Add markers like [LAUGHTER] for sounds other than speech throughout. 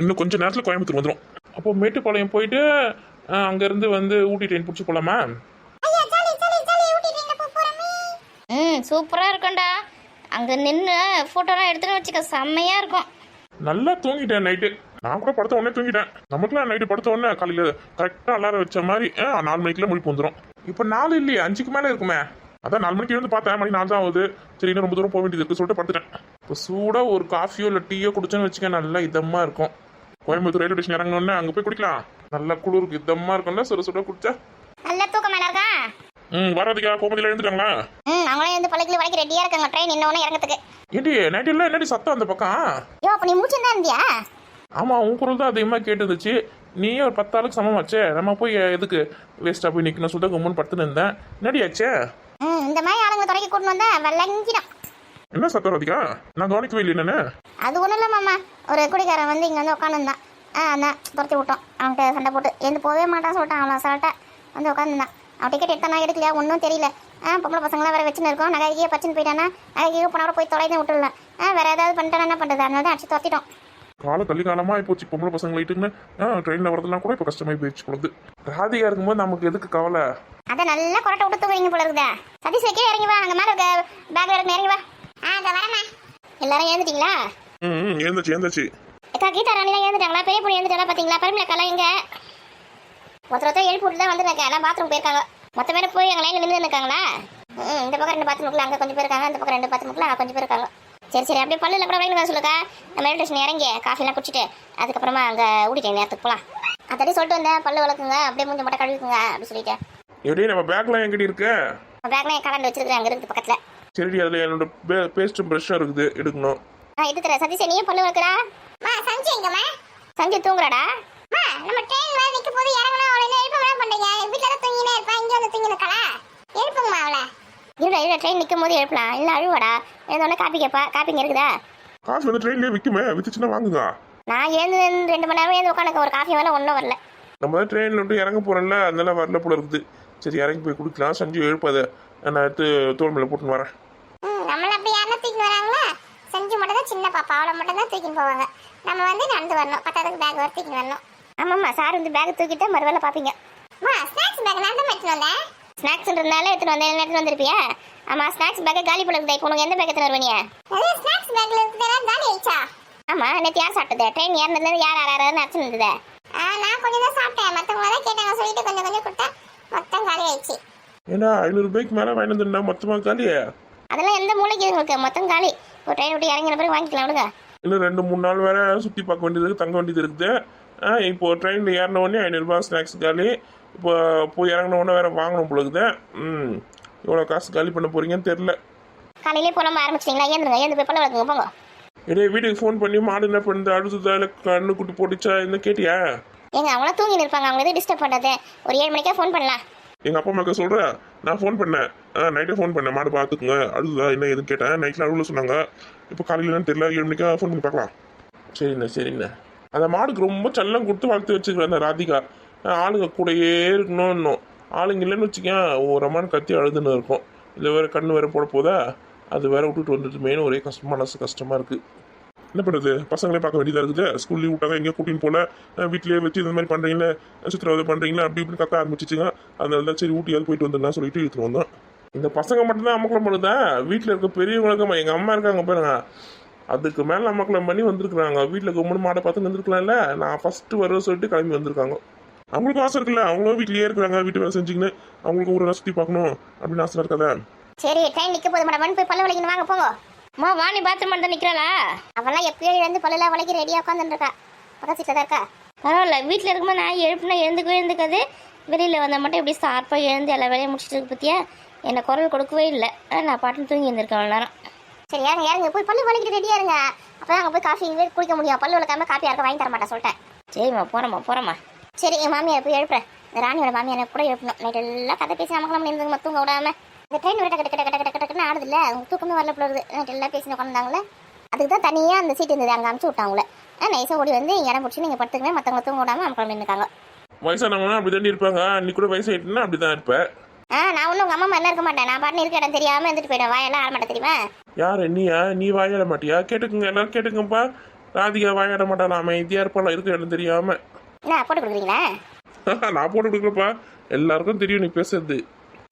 இன்னும் கொஞ்ச நேரத்தில் கோயம்புத்தூர் வந்துடும் அப்போ மேட்டுப்பாளையம் போயிட்டு அங்கேருந்து வந்து ஊட்டி ட்ரெயின் பிடிச்சி போகலாமா ம் சூப்பராக இருக்கும்டா. அங்கே நின்று ஃபோட்டோலாம் எடுத்துன்னு வச்சுக்க செம்மையாக இருக்கும். நல்லா தூங்கிட்டேன் நைட்டு நான் கூட படுத்த உடனே தூங்கிட்டேன். நமக்குலாம் நைட்டு படுத்த உடனே காலையில் கரெக்டாக அலாரம் வச்ச மாதிரி நாலு மணிக்கெல்லாம் முழிப்பு வந்துடும் இப்போ நாலு இல்லையே அஞ்சுக்கு மேலே இருக்குமே. அதான் நாலு மணிக்கு எழுந்து பார்த்தேன் மணி நாலு தான் ஆகுது. சரி இன்னும் ரொம்ப தூரம் போக வேண்டியது இருக்கு சொல்லிட்டு படுத்துட்டேன். இப்போ சூடாக ஒரு காஃபியோ இல்லை டீயோ குடிச்சேன்னு வச்சுக்க நல்லா இதமாக இருக்கும். கோயம்புத்தூர் ரயில்வே ஸ்டேஷன் இறங்கினோடனே அங்கே போய் குடிக்கலாம். நல்லா குளிருக்கு இதமாக இருக்கும்ல சுட சுட குடிச்சா. நல்ல தூக்கம் இருக்கா? ம் வராதுக்கா கோமதியில் எழுந்துட்டாங்களா? ம் அவங்களே வந்து பள்ளிக்கு வரைக்கும் ரெடியாக இருக்காங்க ட்ரெயின் இன்னொன்று இறங்கத்துக்கு ஏண்டி நைட்டு எல்லாம் என்னடி சத்தம் அந்த பக்கம்? யோ அப்போ நீ மூச்சு தான் இருந்தியா? ஆமாம் உன் குரல் தான் அதிகமாக கேட்டுருந்துச்சு. நீயே ஒரு பத்தாளுக்கு சமமாச்சே நம்ம போய் எதுக்கு? வேஸ்ட்டாக போய் நிற்கணும் சொல்லிட்டு கும்மன் படுத்துன்னு இருந்தேன். என்னடி ஆச்சே? ம் இந்த மாதிரி ஆளுங்களை துறைக்கி கூட்டின்னு வந்தா வெள்ளங்கிடும் என்ன சத்தம் ராதிகா நான் கவனிக்கவே இல்லை என்னன்னு. அது ஒன்றும் இல்லை மாமா. ஒரு குடிக்காரன் வந்து இங்கே வந்து உட்காந்துருந்தான் ஆ அதான் துரத்தி விட்டோம். அவன்கிட்ட சண்டை போட்டு எழுந்து போகவே மாட்டான் சொல்லிட்டான். அவன் சொல்லிட்டேன் வந்து உட்காந்துருந்தான் அவன் டிக்கெட் எடுத்தானா எடுக்கலையா? ஒன்றும் தெரியல. ஆ பொம்பளை பசங்களாம் வேறு வச்சுன்னு இருக்கோம். நகைக்கே பச்சுன்னு போயிட்டானா? நகைக்கே போனவரை போய் தொலைதான் விட்டுடலாம். ஆ வேறு ஏதாவது பண்ணிட்டானா என்ன பண்ணுறது அதனால தான் அடிச்சு துரத்திட்டோம். கால தள்ளி காலமாக போச்சு பொம்பளை பசங்களை இட்டுன்னு ட்ரெயினில் வரதெல்லாம் கூட இப்போ கஷ்டமாயி போயிடுச்சு பொழுது. ராதிகா இருக்கும்போது நமக்கு எதுக்கு கவலை? அதை நல்லா கொரட்டை விட்டு தூங்குறீங்க போல இருக்குதா. சதீஷ் வைக்க இறங்கி வா. அங்கே மேலே இருக்க பேக்கில் இருக்கு இறங்கி வா. ஆ அதை வரேம்மா. எல்லாரும் எழுந்துட்டீங்களா? ம் ம், எழுந்துச்சு எழுந்துச்சு. அக்கா கீதா ராணி தான் எழுந்துட்டாங்களா? பெரிய பொண்ணு எழுந்துட்டாங்களா பார்த்தீங்களா? பரிமளக்காலாம் எங்க? ஒருத்தர் ஒருத்தர் எழுப்பி விட்டு தான் வந்துருக்காங்க. எல்லாம் பாத்ரூம் போயிருக்காங்க. மொத்த பேர் போய் அங்கே லைனில் நின்று இருக்காங்களா ம் இந்த பக்கம் ரெண்டு பாத்ரூமுக்குள்ள அங்கே கொஞ்சம் பேர் இருக்காங்க. அந்த பக்கம் ரெண்டு பாத்ரூமுக்குள்ள அங்கே கொஞ்சம் பேர் இருக்காங்க. சரி சரி அப்படியே பல்லில் கூட வைங்க சொல்லுக்கா. நம்ம ரயில்வே ஸ்டேஷன் இறங்கி காஃபிலாம் குடிச்சிட்டு அதுக்கப்புறமா அங்கே ஊடிட்டேன் நேரத்துக்கு போகலாம் அதடி சொல்லிட்டு வந்தேன். பல்லு வளர்க்குங்க அப்படியே மூஞ்சி மட்டும் கழுவிக்குங்க அப்படின்னு சொல்லிட்டு. எப்படி நம்ம பேக்லாம் எங்கிட்ட இருக்கு. பேக்லாம் என் கலந்து வச்சிருக்கேன் அங்கே இருக்குது பக்கத்தில். சரிடி அதில் என்னோட பேஸ்ட்டும் ப்ரெஷ்ஷும் இருக்குது. எடுக்கணும். இது தர சதீஷ் நீயும் பல்லு வளர்க்குறா? மா சஞ்சு எங்கம்மா? சஞ்சு தூங்குறாடா? மா நம்ம ட்ரெயின் வேற நிக்க போது இறங்கணும் அவளை என்ன எழுப்ப வேணாம் பண்றீங்க வீட்ல தான் தூங்கினே இருப்பா இங்க வந்து தூங்கி நிக்கலா எழுப்புங்கம்மா அவளை. இருடா இருடா ட்ரெயின் நிக்கும் போது எழுப்பலாம். இல்ல அழுவாடா. எழுந்தோடனே காப்பி கேப்பா. காப்பி இங்க இருக்குதா? காசு வந்து ட்ரெயின்லேயே விற்குமே விற்றுச்சுன்னா வாங்குங்க. நான் எழுந்து ரெண்டு மணி நேரம் எழுந்து உட்காந்து ஒரு காஃபி வேலை ஒன்றும் வரல. நம்ம தான் ட்ரெயினில் விட்டு இறங்க போகிறோம்ல அதனால வரல போல இருக்குது. சரி இறங்கி போய் குடிக்கலாம். சஞ்சு எழுப்பாத. நான் எடுத்து தோல் மேலே போட்டுன்னு வரேன். நம்மள அப்படி யாரா தூக்கிட்டு வராங்களா? சஞ்சு மட்டும் தான் சின்ன பாப்பா அவளை மட்டும் தான் தூக்கிட்டு போவாங்க. நம்ம வந்து நடந்து வரணும். பத்தாவதுக்கு பேக் வர தூக்கிட்டு வரணும். ஆமாம்மா சார் வந்து பேக் தூக்கிட்டு மறுவேளை பார்ப்பீங்க அம்மா ஸ்நாக்ஸ் பேக் நான் தான் எடுத்துட்டு வந்தேன். ஸ்நாக்ஸ்ன்றதுனால எடுத்துட்டு வந்தேன். என்ன எடுத்துட்டு வந்திருப்பியா? ஆமா ஸ்நாக்ஸ் பேக்கை காலி பண்ணுறது இப்போ உனக்கு எந்த பேக் எடுத்துட்டு வருவீங்க ஸ்நாக்ஸ் பேக்ல இருக்கிறதா காலி ஆயிடுச்சா ஆமா நேற்று யார் சாப்பிட்டது? ட்ரெயின் ஏறினதுல யார் யார் யாராவது இருந்தது நான் கொஞ்சம் தான் சாப்பிட்டேன். மற்றவங்க தான் கேட்டாங்க. சொல்லிட்டு கொஞ்சம் கொஞ்சம் கொடுத்தா மொத்தம் காலி ஆயிடுச்சு. ஏன்னா ஐநூறுபாய்க்கு மேலே வாங்கிட்டு வந்துருந்தா மொத்தமாக காலியே அதெல்லாம் எந்த மூளைக்கு உங்களுக்கு மொத்தம் காலி. ஒரு ட்ரெயின் விட்டு இறங்கின பிறகு வாங்கிக்கலாம் விடுங்க இன்னும் ரெண்டு மூணு நாள் வேற சுற்றி பார்க்க வேண்டியது இருக்குது தங்க வேண்டியது இருக்குது. இப்போ ட்ரெயினில் ஏறின உடனே ஐநூறுரூபா ஸ்நாக்ஸ் காலி. இப்போ போய் இறங்கின உடனே வேற வாங்கணும் இருக்குது. ம் எவ்வளோ காசு காலி பண்ண போறீங்கன்னு தெரில காலையிலே புலம்ப ஆரம்பிச்சிட்டீங்களா? ஏந்துருங்க ஏந்து போய் பல்ல வளர்க்குங்க? போங்க. இதே வீட்டுக்கு ஃபோன் பண்ணி மாடு என்ன பண்ணுது அழுதுதா இல்லை கண்ணு குட்டி போட்டுச்சா என்ன கேட்டியா? ஏங்க அவங்கள தூங்கி இருப்பாங்க. அவங்க எதுவும் டிஸ்டர்ப் பண்ணுறது ஒரு ஏழு மணிக்கே ஃபோன் பண்ணலாம். எங்கள் அப்பா அம்மாக்கு சொல்கிறேன் நான் ஃபோன் பண்ணேன். ஆ நைட்டே ஃபோன் பண்ணேன். மாடு பார்த்துக்குங்க அழுதுதா என்ன எதுன்னு கேட்டேன். நைட்டில் அழுவல சொன்னாங்க. இப்போ காலையிலன்னு தெரியல. ஏழு மணிக்கா ஃபோன் பண்ணி பார்க்கலாம் சரிண்ணே சரிண்ணே. அந்த மாடுக்கு ரொம்ப செல்லம் கொடுத்து வளர்த்து வச்சுக்கிறேன் அந்த ராதிகா. ஆளுங்க கூடயே இருக்கணும் இன்னும். ஆளுங்க இல்லைன்னு வச்சுக்கேன் அம்மான்னு கத்தி அழுதுன்னு இருக்கும். இல்லை வேற கண்ணு வேற போட போதா? அது வேற விட்டுட்டு வந்துட்டு மெயின் ஒரே கஷ்டமா மனசு கஷ்டமா இருக்கு. என்ன பண்ணுறது? பசங்களே பார்க்க வேண்டியதாக இருக்குது. ஸ்கூல் லீவ் விட்டாங்க எங்கேயும் கூட்டின்னு போல. வீட்டிலேயே வச்சு இந்த மாதிரி பண்ணுறீங்களே சித்திரவதை பண்ணுறீங்களா அப்படி இப்படின்னு கத்த ஆரம்பிச்சிச்சுங்க. அதனால தான் சரி ஊட்டியாவது போயிட்டு வந்துடலாம் சொல்லிட்டு இழுத்துட்டு வந்தோம் இந்த பசங்க மட்டும்தான் அமக்கலம் பண்ணுதா? வீட்டில் இருக்க பெரியவங்களுக்கு எங்கள் அம்மா இருக்காங்க பாருங்க. அதுக்கு மேலே அமக்கலம் பண்ணி வந்திருக்கிறாங்க. வீட்டில் கும்பிடு மாடை பார்த்து வந்திருக்கலாம்ல? நான் ஃபஸ்ட்டு வர சொல்லிட்டு கிளம்பி வந்திருக்காங்க. அவங்களுக்கும் ஆசை இருக்குல்ல. அவங்களும் வீட்டிலேயே இருக்கிறாங்க. வீட்டு வேலை செஞ்சுக்கின்னு அவங்களுக்கு ஊரெல்லாம் சுற்றி பார்க்கணும். அப்படின்னு ஆசை இருக்காதா? சரி ட்ரெயின் நிற்க போது மேடம் போய் பல்ல வலிக்கணும் வாங்க போங்க. அம்மா வாணி பாத்ரூம் தான் நிற்கிறாளா அவெல்லாம் எப்பயோ எழுந்து பல்லுலாம் வலிக்க ரெடியாக உட்காந்துட்டு இருக்கா பக்கத்து சீட்டில் தான் இருக்கா? பரவாயில்ல வீட்டில் இருக்கும்போது நான் எழுப்புனா எழுந்துக்கவே எழுந்துக்காது. வெளியில் வந்தால் மட்டும் இப்படி சார்பாக எழுந்து எல்லா வேலையும் முடிச்சிட்டு இருக்கு பத்தியா? என்னை குரல் கொடுக்கவே இல்லை. நான் பாட்டுன்னு தூங்கி இருந்திருக்கேன் அவ்வளோ நேரம். சரி ஏறுங்க ஏறுங்க போய் பல்லு வலிக்கிட்டு ரெடியாக இருங்க. அப்போ அங்கே போய் காஃபி குடிக்க முடியும். பல்லு வளர்க்காம காஃபி யாருக்கும் வாங்கி தர மாட்டேன் சொல்லிட்டேன். சரிம்மா போகிறோம்மா போகிறோம்மா சரி என் மாமியார் போய் எழுப்புறேன். இந்த ராணியோட மாமியார் கூட எழுப்பணும். நைட் எல்லாம் கதை பேசி நமக்கு நம்ம இருந்துங்க தூங்க விடாம. இந்த ட்ரெயின் விட கட்ட கட்ட கட்ட கட்ட கட்டன்னு ஆடுது இல்லை? அவங்க தூக்கமே வரல நைட் எல்லாம் பேசி உட்காந்தாங்களே அதுக்கு தான் தனியாக அந்த சீட் இருந்தது. அங்கே அமுச்சு விட்டாங்களே நைஸாக ஓடி வந்து இடம் பிடிச்சி நீங்கள் படுத்துக்கவே மற்றவங்க தூங்க விடாம அவங்க நின்றுக்காங்க வயசானவங்கன்னா அப்படி தாண்டி இருப்பாங்க. நீ கூட வயசாயிட்டுனா அப்படி தான் இருப்ப. ஆ நான் ஒன்றும் உங்கள் அம்மா மாதிரிலாம் இருக்க மாட்டேன். நான் பாட்டு இருக்க இடம் தெரியாமல் இருந்துட்டு போயிடுவேன். வாயெல்லாம் ஆட மாட்டேன் தெரியுமா? யார் நீயா நீ வாயாட மாட்டியா? கேட்டுக்குங்க. எல்லாரும் கேட்டுக்கங்கப்பா. ராதிகா வாயாட மாட்டான் அமைதியாக இருப்பான் இருக்க இடம் தெரியாம. என்ன போட்டு கொடுக்குறீங்களா? [LAUGHS] நான் போட்டு கொடுக்குறப்பா எல்லாருக்கும் தெரியும் நீ பேசுறது.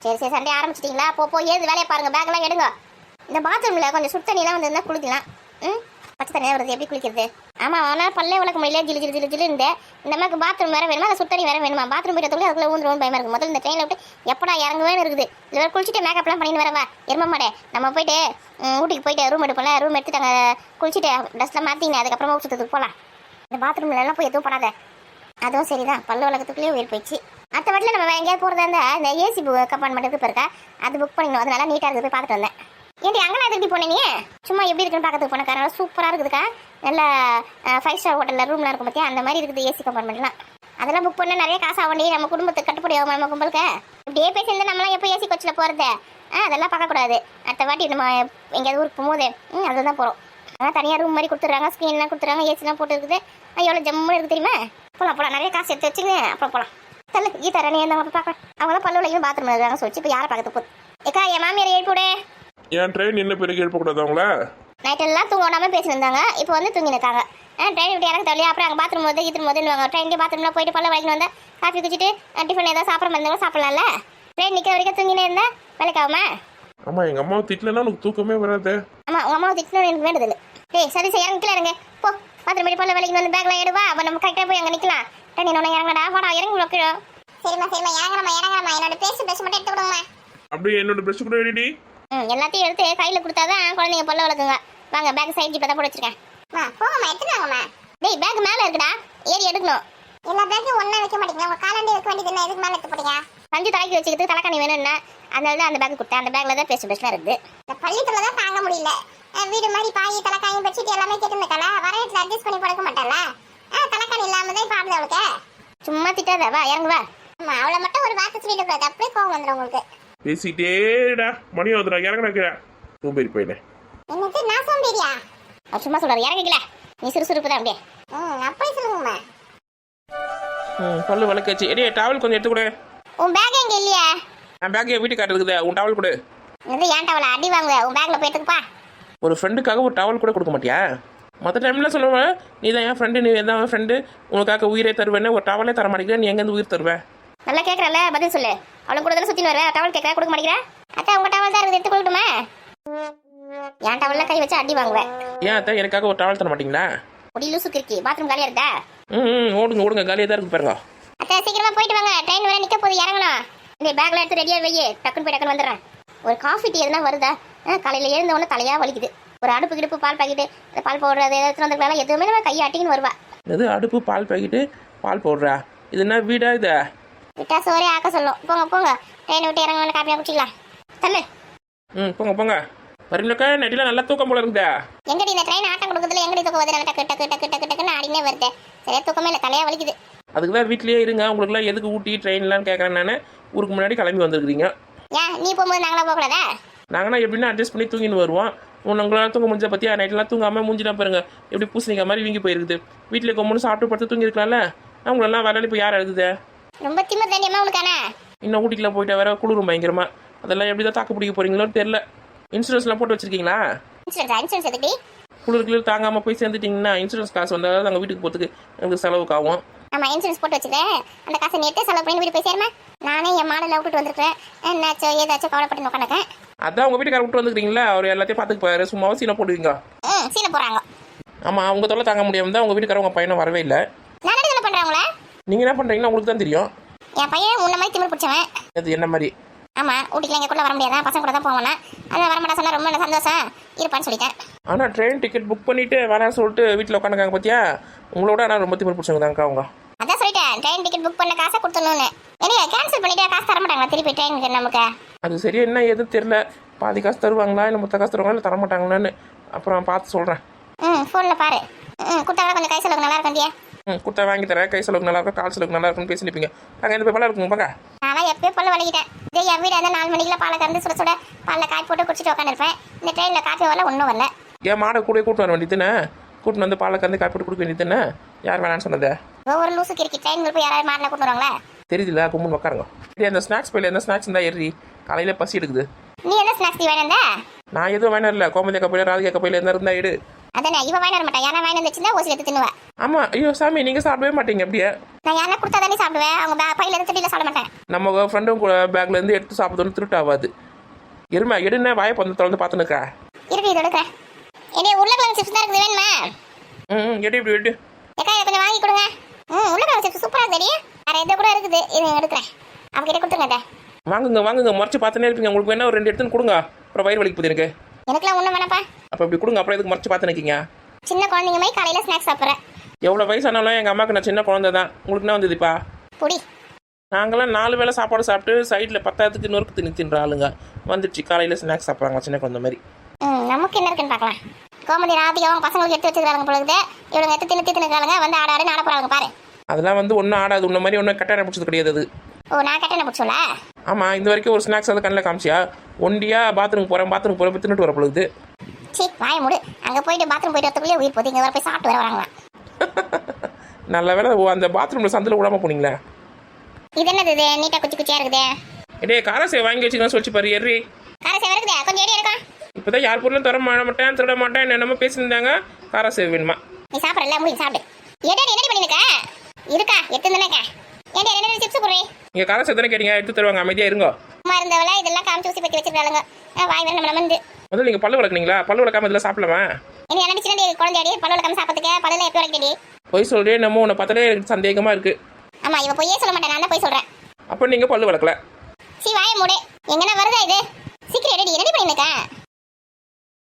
சரி சரி சண்டே ஆரம்பிச்சிட்டிங்களா? போ போய் ஏது வேலையை பாருங்க பேக்லாம் எடுங்க. இந்த பாத்ரூமில் கொஞ்சம் சுடு தண்ணிலாம் வந்து இருந்தால் குளிக்கலாம். ம்? பச்சை தண்ணி வருது. எப்படி குளிக்கிறது? ஆமாம் அவனால் பல்லே உலக முடியல ஜிலு ஜிலு ஜிலு ஜிலுன்னு இந்த மாதிரி பாத்ரூம் வேறு வேணுமா? அந்த சுடு தண்ணி வேறு வேணுமா? பாத்ரூம் போயிட்டு அதுக்குள்ள ஊந்துருவோம் பயமா இருக்கு. முதல்ல இந்த ட்ரெயினில் விட்டு எப்படா இறங்குவேன்னு இருக்குது. இதில் குளிச்சுட்டு மேக்கப்லாம் பண்ணிட்டு வரவா? எரும நம்ம போயிட்டு ஊட்டிக்கு போயிட்டு ரூம் எடுப்போம்ல. ரூம் எடுத்துட்டு அங்கே குளிச்சுட்டு ட்ரெஸ்லாம் மாற்றிங்க அதுக்கப்புறமா ஊர் சுத்தத்துக்கு போகலாம் இந்த பாத்ரூம்ல போய் எதுவும் படாத அதுவும் சரிதான். பல்லு உலகத்துக்குள்ளேயே உயிர் போயிடுச்சு. அடுத்த வாட்டில் நம்ம எங்கேயாவது போகிறதா இருந்தால் இந்த ஏசி புக் கம்பார்ட்மெண்ட் இருக்கு இருக்கா அது புக் பண்ணிக்கணும். அது நல்லா நீட்டாக இருக்குது போய் பார்த்துட்டு வந்தேன். ஏன்டி அங்கே நான் போனீங்க போனேன் நீ? சும்மா எப்படி இருக்குன்னு பார்க்கறதுக்கு போனேன் நல்லா சூப்பராக இருக்குதுக்கா. நல்ல ஃபைவ் ஸ்டார் ஹோட்டலில் ரூம்லாம் இருக்கும் பார்த்தியா அந்த மாதிரி இருக்குது ஏசி கம்பார்ட்மெண்ட்லாம் அதெல்லாம் புக் பண்ணால் நிறைய காசு ஆகண்டி நம்ம குடும்பத்துக்கு கட்டுப்படி ஆகும் நம்ம கும்பலுக்கு. இப்படியே பேசியிருந்தா நம்மளாம் எப்போ ஏசி கோச்சில் போகிறது ஆ அதெல்லாம் பார்க்கக்கூடாது. அடுத்த வாட்டி நம்ம எங்கேயாவது ஊருக்கு போகும்போது ம் அதுதான் போகிறோம் ஆனால் தனியாக ரூம் மாதிரி கொடுத்துட்றாங்க. ஸ்க்ரீன்லாம் கொடுத்துட்றாங்க. ஏசிலாம் போட்டுருக்குது. எவ்வளோ ஜம்முன்னு இருக்குது தெரியுமா? போகலாம் போகலாம் நிறைய காசு எடுத்து வச்சுங்க. அப்புறம் போகலாம் தள்ளு கீதா ராணி என்ன போய் பார்க்கலாம் அவங்களாம் பல்லு விளையும் பாத்ரூம் இருக்காங்க சொல்லிச்சு இப்போ யாரை பார்க்கறது போகுது? ஏக்கா என் மாமியார் எழுப்பிவிடு என் ட்ரெயின் என்ன பிறகு எழுப்பக்கூடாது அவங்கள? நைட் எல்லாம் தூங்காம பேசியிருந்தாங்க இப்போ வந்து தூங்கி நிற்காங்க ட்ரெயின் விட்டு இறங்க தள்ளி அப்புறம் அங்கே பாத்ரூம் வந்து கீத்திரம் போதுன்னு ட்ரெயின்லேயே பாத்ரூம்லாம் போயிட்டு பல்ல வளைக்கணும் வந்தா காஃபி குடிச்சிட்டு டிஃபன் ஏதாவது சாப்பிட வந்தவங்க சாப்பிடலாம்ல? ட்ரெயின் நிற்கிற வரைக்கும் தூங்கினே இருந்தா? வேலைக்கு ஆகுமா ஆமா எங்க அம்மாவை திட்டலன்னா உனக்கு தூக்கமே வராது. ஆமா உங்க அம்மாவை திட்டணும் எனக்கு வேண்டதில்லை. டேய் சரி சரி இறங்கிக்கல இறங்க. போ பாத்திரம் போய் பல்ல வேலைக்கு வந்து பேக்ல எடுவா அப்ப நம்ம கரெக்டா போய் அங்க நிக்கலாம். டேய் நீ இறங்கடா வாடா இறங்கி உனக்கு. சரிம்மா சரிம்மா இறங்கம்மா இறங்கம்மா என்னோட பேசு பேச மட்டும் எடுத்து விடுங்கம்மா அப்படியே என்னோட ப்ரெஷ் கூட ரெடி ம் எல்லாத்தையும் எடுத்து கையில கொடுத்தாதான் குழந்தைங்க பல்ல வளர்க்குங்க. வாங்க பேக் சைடு ஜிப்பை தான் போட்டு வச்சிருக்கேன். மா போங்கம்மா எடுத்துனாங்கம்மா டேய் பேக் மேல இருக்குடா. ஏறி எடுக்கணும். எல்லா பேக்கும் ஒண்ணா வைக்க மாட்டீங்க. உங்க காலாண்டி வைக்க வேண்டியது என்ன? எதுக்கு மேல எடுத்து போறீங்க பஞ்சு தலைக்கு வச்சுக்கிட்டு தலைக்கணி வேணும்னா அதனால தான் அந்த பேக் கொடுத்தேன். அந்த பேக்ல தான் பேஸ்ட் பெஸ்ட்லாம் இருக்குது இந்த பள்ளித்துல தான் தாங்க முடியல. வீடு மாதிரி பாய் தலைக்காணி பெட்ஷீட் எல்லாமே கேட்டுருக்கல வர வீட்டுல அட்ஜஸ்ட் பண்ணி படுக்க மாட்டல தலைக்காணி இல்லாம தான் பாடுது அவளுக்கு. சும்மா திட்டாத வா இறங்கு வா. ஆமா அவளை மட்டும் ஒரு வார்த்தை சொல்லிட்டு கூடாது. அப்படியே கோவம் வந்துடும் உங்களுக்கு. பேசிட்டேடா. மணி வந்துடா இறங்கினா சோம்பேறி போயினேன் என்னது நான் சோம்பேறியா? அவர் சும்மா சொல்றாரு இறங்கிக்கல நீ சுறுசுறுப்பு தான் அப்படியே. ம் அப்படி சொல்லுங்கம்மா ம் பல்லு வளர்க்காச்சு எடியே டவல் கொஞ்சம் எடுத்து கொடு. உன் பேக் எங்க இல்லையா? என் பேக் என் வீட்டுக்காரர் இருக்குது. உன் டவல் கொடு. இது ஏன் டவல அடி வாங்குவ? உன் பேக்ல போயிட்டுப்பா ஒரு ஃப்ரெண்டுக்காக ஒரு டவல் கூட கொடுக்க மாட்டியா? மற்ற டைம்ல சொல்லுவேன் நீ தான் என் ஃப்ரெண்டு நீ எதான் ஃப்ரெண்டு உனக்காக உயிரே தருவேன்னு ஒரு டவலே தர மாட்டேங்கிற நீ எங்கேருந்து உயிர் தருவேன் நல்லா கேக்குறல பதில் சொல்லு. அவளும் கூட தானே சுத்தி வர டவல் கேட்கற கொடுக்க மாட்டேங்கிற? அத்தா உங்க டவல் தான் இருக்குது எடுத்து கொடுக்கட்டுமா என் டவல்ல கை வச்சு அடி வாங்குவேன் ஏன் அத்தை எனக்காக ஒரு டவல் தர மாட்டீங்களா? முடி லூசு கிறுக்கி பாத்ரூம் காலியா இருக்கா? ம் ஓடுங்க ஓடுங்க காலியாக தான் இருக்கு பாருங்க. அத்தா சீக்கிரமா போயிட்டு வாங்க. ட்ரெயின் வேற நிக்க போகுது இறங்கணும். இந்த பேக்ல எடுத்து ரெடியா வையே டக்குன்னு போய் டக்குன்னு வந்துடுறேன். ஒரு காஃபி டீ எதுனா வருதா? காலையில எழுந்த உடனே தலையா வலிக்குது. ஒரு அடுப்பு கிடுப்பு பால் பாக்கெட்டு பால் பவுடர் அதை எடுத்துட்டு வந்துருக்கலாம் எதுவுமே நம்ம கையை அட்டின்னு வருவா. இது அடுப்பு பால் பாக்கெட்டு பால் போடுறா? இது என்ன வீடா இது? விட்டா சோறே ஆக்க சொல்லும். போங்க போங்க. ட்ரெயின் விட்டு இறங்க காப்பியா குடிச்சிக்கலாம். தள்ளு. ம் போங்க போங்க. வரீங்களாக்கா நெட்டில் நல்லா தூக்கம் போல இருக்குதா. எங்கடி இந்த ட்ரெயின் ஆட்டம் கொடுக்குறதுல எங்கடி தூக்கம் வருது? டக்கு டக்கு டக்கு டக்கு டக்குன்னு ஆடினே வருது. சரியா தூக்கமே இல்லை தலையா வலிக்குது. அதுக்கு தான் வீட்லயே இருங்க. உங்களுக்குலாம் எதுக்கு ஊட்டி ட்ரெயின்லாம் கேட்குறேன் நான்? ஊருக்கு முன்னாடி கிளம்பி வந்திருக்கிறீங்க. ஏன் நீ போகும்போது நாங்களா போகக்கூடாதா? நாங்கன்னா எப்படின்னா அட்ஜஸ்ட் பண்ணி தூங்கின்னு வருவோம். உங்களால் தூங்க முடிஞ்ச பற்றியா நைட்லாம் தூங்காமல் மூஞ்சினா பாருங்க. எப்படி பூசணிக்கா மாதிரி வீங்கி போயிருக்குது. வீட்டில் கொம்முன்னு சாப்பிட்டு படுத்து தூங்கிருக்கலாம்ல உங்களெல்லாம் வேலையில் இப்போ யார் எழுதுதே ரொம்ப திமிர் தாண்டியம்மா உனக்கானே. இன்னும் ஊட்டிக்குலாம் போயிட்டு வேற குளிரும் பயங்கரமா. அதெல்லாம் எப்படி தான் தாக்கு பிடிக்க போறீங்களோன்னு தெரில இன்சூரன்ஸ்லாம் போட்டு வச்சிருக்கீங்களா? குளிர் கிளிர் தாங்காமல் போய் சேர்ந்துட்டிங்கன்னா இன்சூரன்ஸ் காசு வந்தால் அங்கே வீட்டுக்கு போகிறதுக்கு எனக்கு செலவுக்கு ஆகும் ஆமா இன்சூரன்ஸ் போட்டு வச்சுக்கிறேன். அந்த காசை நேற்று செலவு பண்ணி வீட்டு போய் சேருமா. நானே என் மாடலை விட்டுட்டு வந்திருக்கேன் என்னாச்சும் ஏதாச்சும் கவலைப்பட்டு உட்காந்துக்கேன் அதான் உங்கள் வீட்டுக்கார விட்டு வந்துக்கிறீங்களா? அவர் எல்லாத்தையும் பார்த்துக்கு போயாரு சும்மாவும் சீனை போடுவீங்க சீனை போறாங்க ஆமாம் அவங்க தொல்லை தாங்க முடியாம தான் உங்கள் வீட்டுக்கார உங்கள் பையனும் வரவே இல்லை. நான் என்ன பண்றாங்களே நீங்கள் என்ன பண்ணுறீங்கன்னா உங்களுக்கு தான் தெரியும். என் பையன் உன்ன மாதிரி திமிர் பிடிச்சவன். அது என்ன மாதிரி? ஆமா ஊட்டிக்குள்ள எங்க கூட வர முடியாதா? பசங்க கூட தான் போவானா அதான் வர மாட்டா சொன்னா ரொம்ப சந்தோஷம். இருப்பான்னு சொல்லிட்டேன். ஆனால் ட்ரெயின் டிக்கெட் புக் பண்ணிவிட்டு வேணாம்னு சொல்லிட்டு வீட்டில் உட்காந்துக்காங்க பார்த்தியா உங்களோட ஆனால் ரொம்ப திமிர் பிடிச்சவங்க தான்க்கா அவங்க. அதான் சொல்லிட்டேன். ட்ரெயின் டிக்கெட் புக் பண்ண காசை கொடுத்துடணும்னு. என்ன கேன்சல் பண்ணிட்டா காசு தர மாட்டாங்களா திருப்பி ட்ரெயினுக்கு நமக்கு. அது சரியா என்ன எதுவும் தெரில பாதி காசு தருவாங்களா இல்லை மொத்த காசு தருவாங்களா இல்லை தர மாட்டாங்களான்னு அப்புறம் பார்த்து சொல்கிறேன் ம் ஃபோனில் பாரு. ம் கொடுத்தா கொஞ்சம் கை செலவுக்கு நல்லா இருக்கும் ம் கொடுத்தா வாங்கி தரேன். கை செலவுக்கு நல்லா இருக்கும் கால் செலவுக்கு நல்லா இருக்கும்னு பேசி நிற்பீங்க நாங்கள் எந்த பேப்பெல்லாம் இருக்குங்க பாங்க நான்லாம் எப்பயும் பல்ல வலிக்கிட்டேன். இதே என் வீடு நாலு மணிக்கெல்லாம் பாலை கறந்து சுட சுட பாலில் காய் போட்டு குடிச்சிட்டு உட்காந்துருப்பேன் இந்த ட்ரெயினில் காஃபி வரல ஒன்றும் வரல. ஏன் மாடை கூட கூட்டு வர வேண்டியதுன்னு கூட்டின்னு வந்து பாலை கந்து காப்பி கொடுக்க வேண்டியதுன்னு யார் வேணான்னு சொன்னது? ஒவ்வொரு லூசுக்கு இருக்கு ட்ரெயின் போய் யாராவது மாடல கூட்டு வருவாங்களா? தெரியுதுல கும்பல் உட்காருங்க சரி அந்த ஸ்நாக்ஸ் பையில என்ன ஸ்நாக்ஸ் இருந்தால் ஏறி காலையில் பசி எடுக்குது. நீ என்ன ஸ்நாக்ஸ் வேணும் நான் எதுவும் வேணாம் இல்லை. கோமதி கப்பையில் ராதிகா கப்பையில் என்ன இருந்தால் எடு. அதானே இவ வாங்கி வர மாட்டா யாரா வாங்கி வந்துச்சுன்னா ஓசி எடுத்து தின்னுவேன் ஆமாம் ஐயோ சாமி நீங்கள் சாப்பிடவே மாட்டீங்க அப்படியே. நான் யாரா கொடுத்தா தானே சாப்பிடுவேன். அவங்க பையில இருந்து திடீர்னு சாப்பிட மாட்டேன். நம்ம ஃப்ரெண்டும் கூட பேக்லேருந்து எடுத்து சாப்பிடணும்னு திருட்டு ஆகாது எருமை எடுன வாயை பந்து திறந்து பார்த்துன்னு இருக்கா. இருக்கு இது எடுக்கிறேன் என்னைய உருளைக்கிழங்கு சிப்ஸ் தான் இருக்குது வேணுமா? ம் எடு இப்படி எடு. ஏக்கா இதை கொஞ்சம் வாங்கி கொடுங்க. ம் உருளைக்கிழங்கு சிப்ஸ் சூப்பராக இருக்குது வேற எது கூட இருக்குது. இது எடுக்கிறேன். அவகிட்ட கொடுத்துருங்க வாங்குங்க வாங்குங்க. முறைச்சு பார்த்துனே இருப்பீங்க. உங்களுக்கு வேணா ஒரு ரெண்டு எடுத்துன்னு கொடுங்க. அப்புறம் வயிறு வலிக்கு போகுது எனக்கு. எனக்குலாம் ஒன்றும் வேணாப்பா அப்போ இப்படி கொடுங்க. அப்புறம் எதுக்கு முறைச்சு பார்த்து நிற்கிங்க சின்ன குழந்தைங்க மாதிரி காலையில் ஸ்நாக்ஸ் சாப்பிட்றேன். எவ்வளோ வயசானாலும் எங்கள் அம்மாவுக்கு நான் சின்ன குழந்தை தான். உங்களுக்கு என்ன வந்ததுப்பா பொடி. நாங்களாம் நாலு வேளை சாப்பாடு சாப்பிட்டு சைடில் பத்தாயிரத்துக்கு நொறுக்கு தின்னு தின்ற ஆளுங்க. வந்துடுச்சு காலையில் ஸ்நாக்ஸ் சாப்பிட்றாங்க சின்ன குழந்தை மாதிரி. ம் நமக்கு என்ன இருக்குன்னு பார்க்கலாம். கோமதி ராதிகா அவங்க பசங்களுக்கு எடுத்து வச்சுக்கிறாங்க பொழுது. இவங்க எடுத்து தின்னு தின்னுக்கிறாங்க வந்து ஆட ஆடு ஆட போகிறாங்க பாரு. அதெல்லாம் வந்து ஒன்றும் ஆடாது. உன்ன மாதிரி ஒன்றும் கட்டாயம் பிடிச்சது கிடையாது அது. ஓ நான் கட்டணை பிடிச்சோல ஆமாம் இது வரைக்கும் ஒரு ஸ்நாக்ஸ் அது கண்ணில் காமிச்சியா? ஒண்டியா பாத்ரூம் போகிறேன் பாத்ரூம் போகிறேன் தின்னுட்டு வர பொழுது சீ வாய மூடு. அங்கே போயிட்டு பாத்ரூம் போயிட்டு வரத்துக்குள்ளே உயிர் போகுது. இங்கே வர போய் சாப்பிட்டு வர வராங்களா [LAUGHS] நல்ல வேலை ஓ, அந்த பாத்ரூமில் சந்தில் விடாம போனீங்களே? இது என்னது இது? நீட்டாக குச்சி குச்சியாக இருக்குதே? டேய் காராசை வாங்கி வச்சுக்கலாம் சொல்லிச்சு பாரு எர்ரி காரசேவ இருக்குதே? கொஞ்சம் எடி இருக்கா? இப்போ தான் யார் பொருளும் தர மாட மாட்டேன் திருட மாட்டேன் என்னமோ பேசியிருந்தாங்க. காராசேவ் வேணுமா? நீ சாப்பிடல முடியும் சாப்பிடு. எடி என்னடி பண்ணிருக்க இருக்கா? எத்தனை தானேக்கா ஏடி ரெண்டு சிப்ஸ் போடுறீ? இங்கே காராசேவ் தானே கேட்டீங்க எடுத்து தருவாங்க அமைதியாக இருங்கோ. அம்மா இருந்தவள இதெல்லாம் காமிச்சு ஊசி பற்றி வச்சிருக்காளுங்க. வாய் வேற நம்ம வந்து முதல்ல நீங்கள் பல்லு வளர்க்குனீங்களா? பல்லு வளர்க்காம இதில் சாப்பிடலாமா? இனி என்ன சின்ன குழந்தையடி? பல்லு கம்மி சாப்பிட்டுக்க பல்லுல எப்படி வளர்க்கடி பொய் சொல்கிறேன் நம்ம உன்னை பார்த்தாலே எனக்கு சந்தேகமாக இருக்குது ஆமா இவ பொய்யே சொல்ல மாட்டேன் நான் தான் போய் சொல்றேன். அப்போ நீங்கள் பல்லு வளர்க்கல. சீ வாய மூடு. எங்கன்னா வருதா இது? சீக்கிரம் ரெடி ரெடி பண்ணிருக்கேன்